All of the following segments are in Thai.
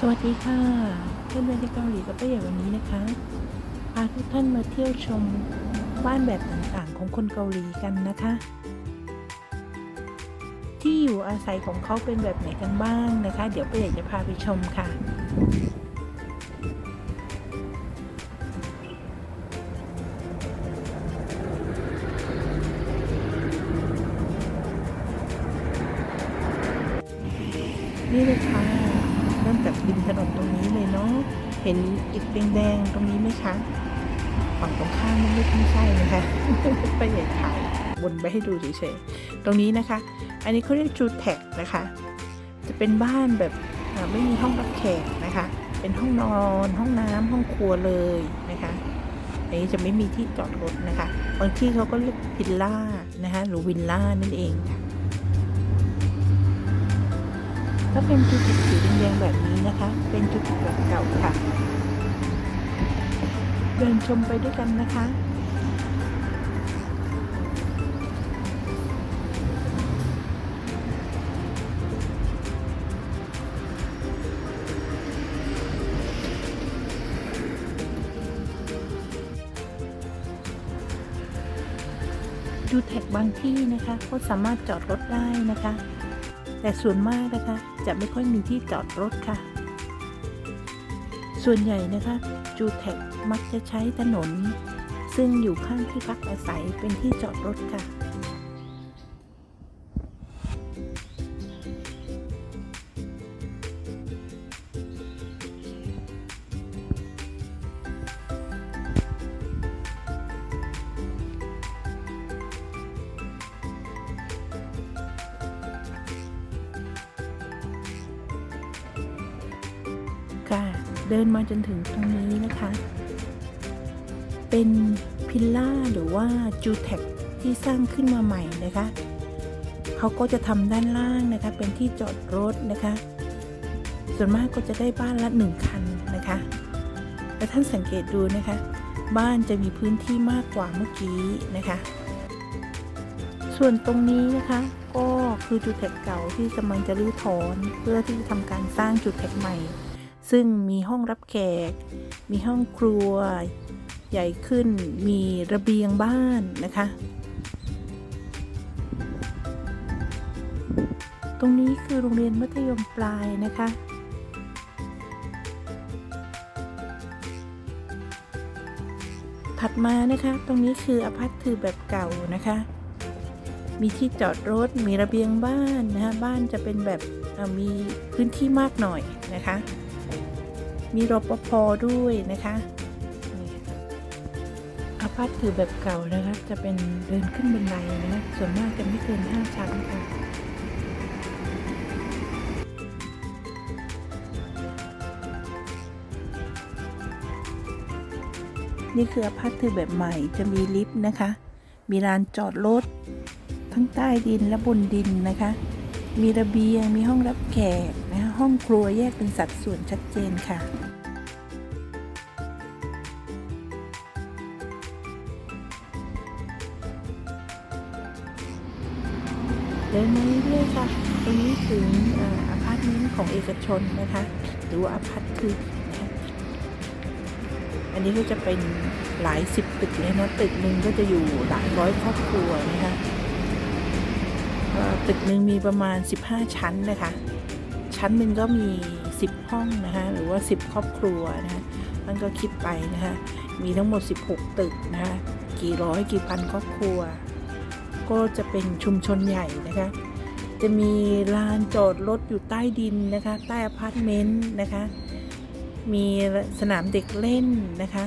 สวัสดีค่ะเพื่อนเพื่อนที่เกาหลีกับป้าใหญ่วันนี้นะคะพาทุกท่านมาเที่ยวชมบ้านแบบต่างๆ ของคนเกาหลีกันนะคะ ที่อยู่อาศัยของเขาเป็นแบบไหนกันบ้างนะคะ เดี๋ยวป้าใหญ่จะพาไปชมค่ะ เห็นอิฐแดงๆตรงนี้ไหมคะฝั่งตรงข้ามนั่นไม่ใช่นะคะไปใหญ่ถ่ายบนไปให้ดูเฉยๆตรงนี้นะคะ อันนี้เขาเรียกจูแท็กนะคะ จะเป็นบ้านแบบไม่มีห้องรับแขกนะคะ เป็นห้องนอน ห้องน้ำห้องครัวเลยนะคะอันนี้จะไม่มีที่จอดรถนะคะบางที่เขาก็เรียกวิลล่านะคะหรือวิลล่านั่นเองค่ะถ้าเป็นจุดสีแดงๆแบบนี้นะคะ เป็นจุดแบบเก่าค่ะ เดินชมไปด้วยกันนะคะ ดูแท็กบางที่นะคะก็สามารถจอดรถได้นะคะ แต่ส่วนมากนะคะจะไม่ค่อยมีที่จอดรถค่ะ ส่วนใหญ่นะคะจูแท็กมักจะใช้ถนน ซึ่งอยู่ข้างที่พักอาศัยเป็นที่จอดรถค่ะ ค่ะ เดินมาจนถึงตรงนี้นะคะ เป็นพิลล่าหรือว่าจูแท็กที่สร้างขึ้นมาใหม่นะคะเขาก็จะทำด้านล่างนะคะ เป็นที่จอดรถนะคะ ส่วนมากก็จะได้บ้านละหนึ่งคันนะคะแต่ท่านสังเกตดูนะคะ บ้านจะมีพื้นที่มากกว่าเมื่อกี้นะคะ ส่วนตรงนี้นะคะก็คือจุดแท็กเก่าที่กำลังจะรื้อถอน เพื่อที่จะทำการสร้างจุดแท็กใหม่ ซึ่งมีห้องรับแขก มีห้องครัว ใหญ่ขึ้น มีระเบียงบ้านนะคะ ตรงนี้คือโรงเรียนมัธยมปลายนะคะ ถัดมานะคะ ตรงนี้คืออพาร์ตคือแบบเก่านะคะ มีที่จอดรถ มีระเบียงบ้านนะคะ บ้านจะเป็นแบบมีพื้นที่มากหน่อยนะคะ มีรปภด้วยนะคะอาพาร์ตคือแบบเก่านะคะ จะเป็นเดินขึ้นบันไดนะคะส่วนมากจะไม่เกินห้าชั้นค่ะนี่คืออพาร์ตคือแบบใหม่จะมีลิฟต์นะคะ มีลานจอดรถทั้งใต้ดินและบนดินนะคะ มีระเบียง มีห้องรับแขก ห้องครัวแยกเป็นสัดส่วนชัดเจนค่ะ เดินมาเรื่อยๆค่ะ ตรงนี้ถึงออพาร์ตเมนต์ของเอกชนนะคะ หรือว่าอพาร์ตคือ อันนี้ก็จะเป็นหลายสิบตึกเลยนะตึกหนึ่งก็จะอยู่หลายร้อยครอบครัวนะคะตึกหนึ่งมีประมาณ 15 ชั้นนะคะ ชั้นหนึ่งก็มี 10 ห้องนะคะหรือว่า 10 ครอบครัวนะคะมันก็คิดไปนะคะมีทั้งหมด 16 ตึกนะคะกี่ร้อยกี่พันครอบครัว ก็จะเป็นชุมชนใหญ่นะคะจะมีลานจอดรถอยู่ใต้ดินนะคะ ใต้อพาร์ตเมนต์นะคะ มีสนามเด็กเล่นนะคะ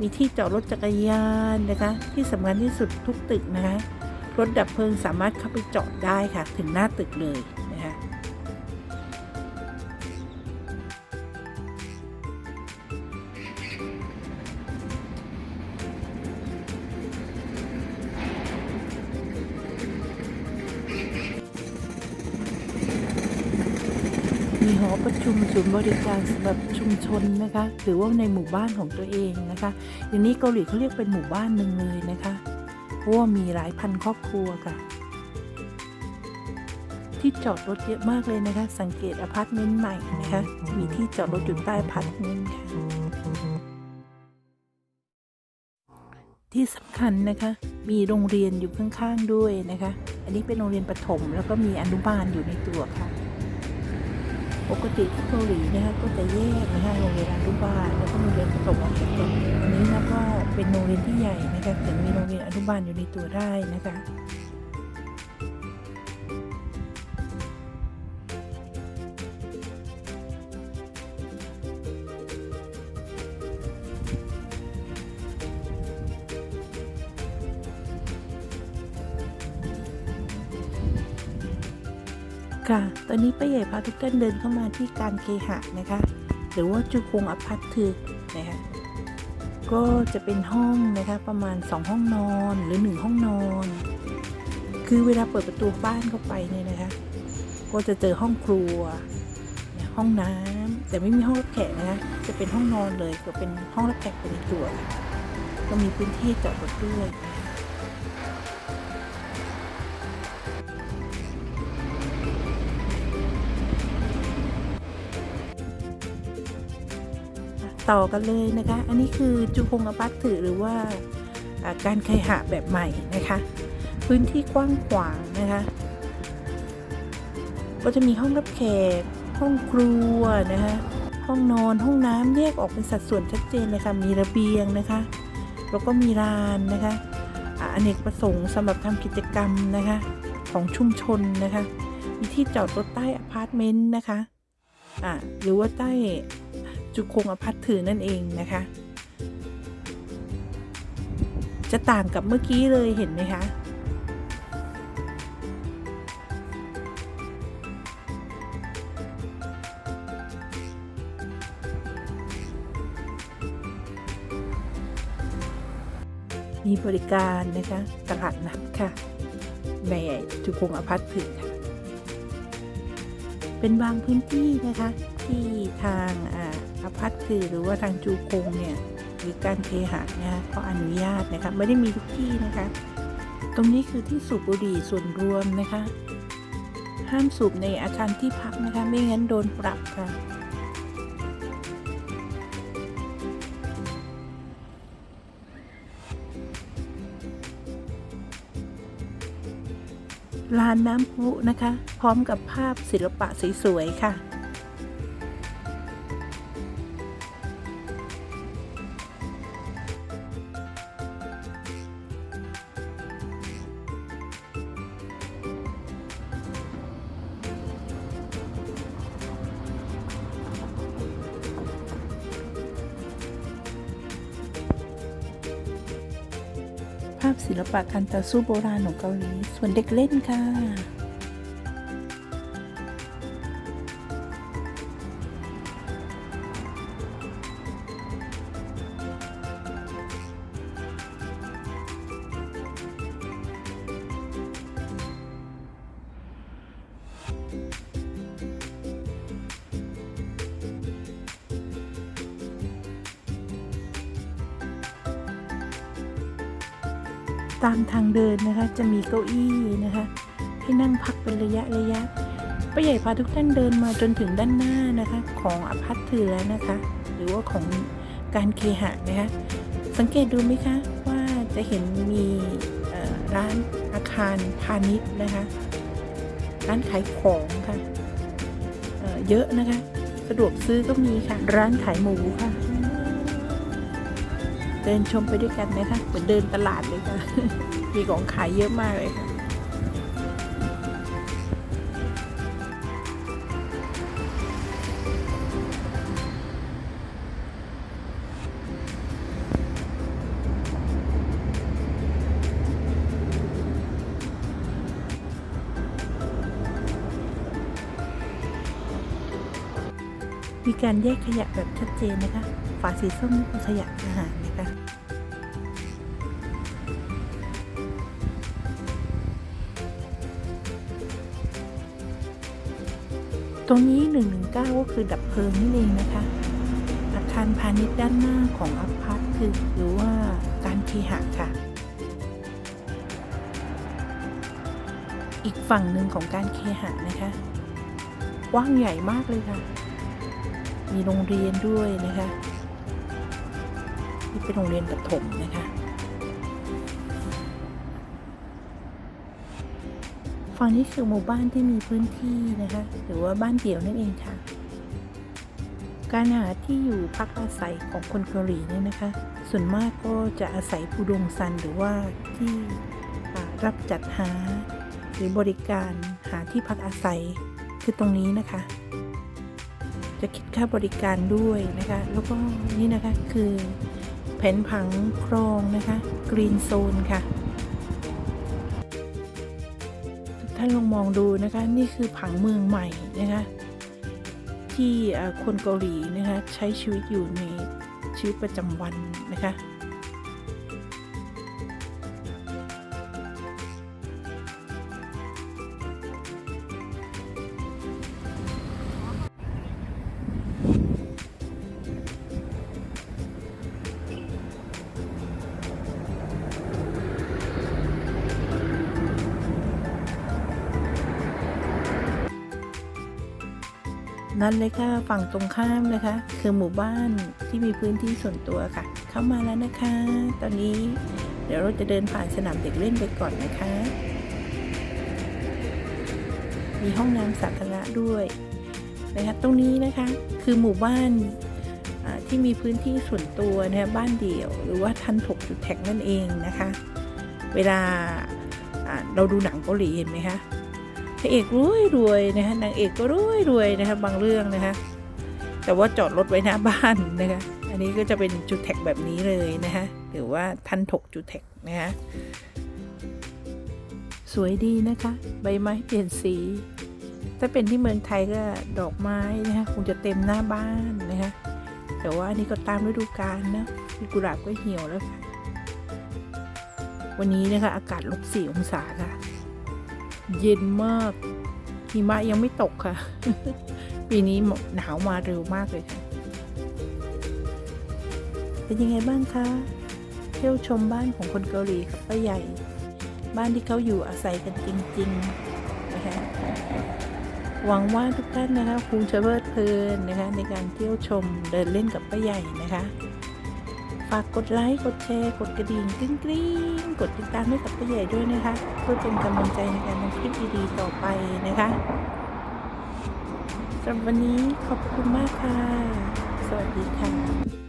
มีที่จอดรถจักรยานนะคะ ที่สำคัญที่สุดทุกตึกนะคะ รถดับเพลิงสามารถเข้าไปจอดได้ค่ะ ถึงหน้าตึกเลย ชุมศูนย์บริการสำหรับชุมชนนะคะหรือว่าในหมู่บ้านของตัวเองนะคะ อย่างนี้เกาหลีเขาเรียกเป็นหมู่บ้านหนึ่งเลยนะคะเพราะว่ามีหลายพันครอบครัวค่ะ ที่จอดรถเยอะมากเลยนะคะ สังเกตอพาร์ตเมนต์ใหม่นะคะจะมีที่จอดรถอยู่ใต้อพาร์ตเมนต์ค่ะที่สำคัญนะคะ มีโรงเรียนอยู่ข้างๆด้วยนะคะ อันนี้เป็นโรงเรียนประถม แล้วก็มีอนุบาลอยู่ในตัวค่ะ ปกติที่เกาหลีนะคะก็จะแยกนะคะโรงเรียนอนุบาลแล้วก็โรงเรียนประถมประถมอันนี้นะก็เป็นโรงเรียนที่ใหญ่นะคะถึงมีโรงเรียนอนุบาลอยู่ในตัวได้นะคะ ค่ะ ตอนนี้ป้าใหญ่พาทุกท่านเดินเข้ามาที่การเคหะนะคะ หรือว่าจุคงอพาร์ตทึกนะคะ ก็จะเป็นห้องนะคะประมาณ 2 ห้องนอนหรือ 1 ห้องนอน คือเวลาเปิดประตูบ้านเข้าไปเนี่ยนะคะ ก็จะเจอห้องครัว ห้องน้ำแต่ไม่มีห้องรับแขกนะคะ จะเป็นห้องนอนเลยก็เป็นห้องรับแขกเป็นตัว ก็มีพื้นที่จอดรถด้วย ต่อกันเลยนะคะ อันนี้คือจุพงอปัตถือหรือว่าการเคหะแบบใหม่นะคะ พื้นที่กว้างขวางนะคะ ก็จะมีห้องรับแขก ห้องครัวนะคะ ห้องนอน ห้องน้ำแยกออกเป็นสัดส่วนชัดเจนเลยค่ะ มีระเบียงนะคะ แล้วก็มีลานนะคะอเนกประสงค์สำหรับทำกิจกรรมนะคะ ของชุมชนนะคะ มีที่จอดรถใต้อพาร์ตเมนต์นะคะ อ่าหรือว่าใต้ จุคงอพัทถือนั่นเองนะคะ จะต่างกับเมื่อกี้เลยเห็นไหมคะมีบริการนะคะตลาดนัดค่ะในจุคงอพัทถือค่ะ เป็นบางพื้นที่นะคะที่ทางอ่า อพัทคือหรือว่าทางจูคงเนี่ยหรือการเคหะนะคะเขาอนุญาตนะคะไม่ได้มีทุกที่นะคะ ตรงนี้คือที่สูบบุหรี่ส่วนรวมนะคะ ห้ามสูบในอาคารที่พักนะคะ ไม่งั้นโดนปรับค่ะลานน้ำพุนะคะ พร้อมกับภาพศิลปะสวยๆค่ะ ภาพศิลปะการต่อสู้โบราณของเกาหลี ส่วนเด็กเล่นค่ะ ตามทางเดินนะคะ จะมีเก้าอี้นะคะให้นั่งพักเป็นระยะระยะป้าใหญ่พาทุกท่านเดินมาจนถึงด้านหน้านะคะของอพาร์ตเถือแล้วนะคะ หรือว่าของการเคหะนะคะสังเกตดูไหมคะว่าจะเห็นมีร้านอาคารพาณิชย์นะคะ ร้านขายของค่ะเเยอะนะคะ สะดวกซื้อก็มีค่ะ ร้านขายหมูค่ะ เดินชมไปด้วยกันนะคะเหมือนเดินตลาดเลย มีของขายเยอะมากเลยค่ะมีการแยกขยะแบบชัดเจนนะคะ ฝาสีส้มนี่เป็นขยะอาหาร ตรงนี้ 119 ก็คือดับเพลิงนี่เองนะคะ อาคารพาณิชย์ด้านหน้าของอพาร์ตคือหรือว่าการเคหะค่ะ อีกฝั่งหนึ่งของการเคหะนะคะกว้างใหญ่มากเลยค่ะ มีโรงเรียนด้วยนะคะ นี่เป็นโรงเรียนประถมนะคะ ฝั่งนี้คือหมู่บ้านที่มีพื้นที่นะคะ หรือว่าบ้านเดี่ยวนั่นเองค่ะ การหาที่อยู่พักอาศัยของคนเกาหลีเนี่ยนะคะ ส่วนมากก็จะอาศัยผู้ดงซันหรือว่าที่รับจัดหาหรือบริการหาที่พักอาศัยคือตรงนี้นะคะ จะคิดค่าบริการด้วยนะคะ แล้วก็นี่นะคะคือแผนผังครองนะคะกรีนโซนค่ะานลองมองดูนะคะ นี่คือผังเมืองใหม่นะคะ ที่คนเกาหลีนะคะใช้ชีวิตอยู่ในชีวิตประจำวันนะคะ นั่นเลยค่ะ ฝั่งตรงข้ามนะคะ คือหมู่บ้านที่มีพื้นที่ส่วนตัวค่ะ เข้ามาแล้วนะคะ ตอนนี้เดี๋ยวเราจะเดินผ่านสนามเด็กเล่นไปก่อนนะคะ มีห้องน้ำสาธารณะด้วยนะคะตรงนี้นะคะคือหมู่บ้านที่มีพื้นที่ส่วนตัวนะคะบ้านเดี่ยว หรือว่าทันถกจุดแท็กนั่นเองนะคะ เวลาเราดูหนังเกาหลีเห็นไหมคะ ระเอกรวยรวยนะคะนางเอกก็รวยรวยนะคะบางเรื่องนะคะแต่ว่าจอดรถไว้หน้าบ้านนะคะอันนี้ก็จะเป็นจุดแท็กแบบนี้เลยนะคะหรือว่าทันถกจุดแท็กนะคะสวยดีนะคะ ใบไม้เปลี่ยนสี ถ้าเป็นที่เมืองไทยก็ดอกไม้นะคะคงจะเต็มหน้าบ้านนะคะแต่ว่าอันนี้ก็ตามฤดูกาลนะมีกุหลาบก็เหี่ยวแล้วค่ะวันนี้นะคะอากาศลบสี่องศาค่ะ เย็นมากหิมะยังไม่ตกค่ะ ปีนี้หนาวมาเร็วมากเลยค่ะ เป็นยังไงบ้างคะ เที่ยวชมบ้านของคนเกาหลีกับป้าใหญ่ บ้านที่เขาอยู่อาศัยกันจริงๆนะคะหวังว่าทุกท่านนะคะคงจะเพลิดเพลินนะคะในการเที่ยวชมเดินเล่นกับป้าใหญ่นะคะากกดไลค์ กดแชร์ กดกระดิ่งกริ๊งกริ๊งกดติดตามให้กับป้าใหญ่ด้วยนะคะ เพื่อเป็นกำลังใจในการทำคลิปดีๆต่อไปนะคะสำหรับวันนี้ขอบคุณมากค่ะ สวัสดีค่ะ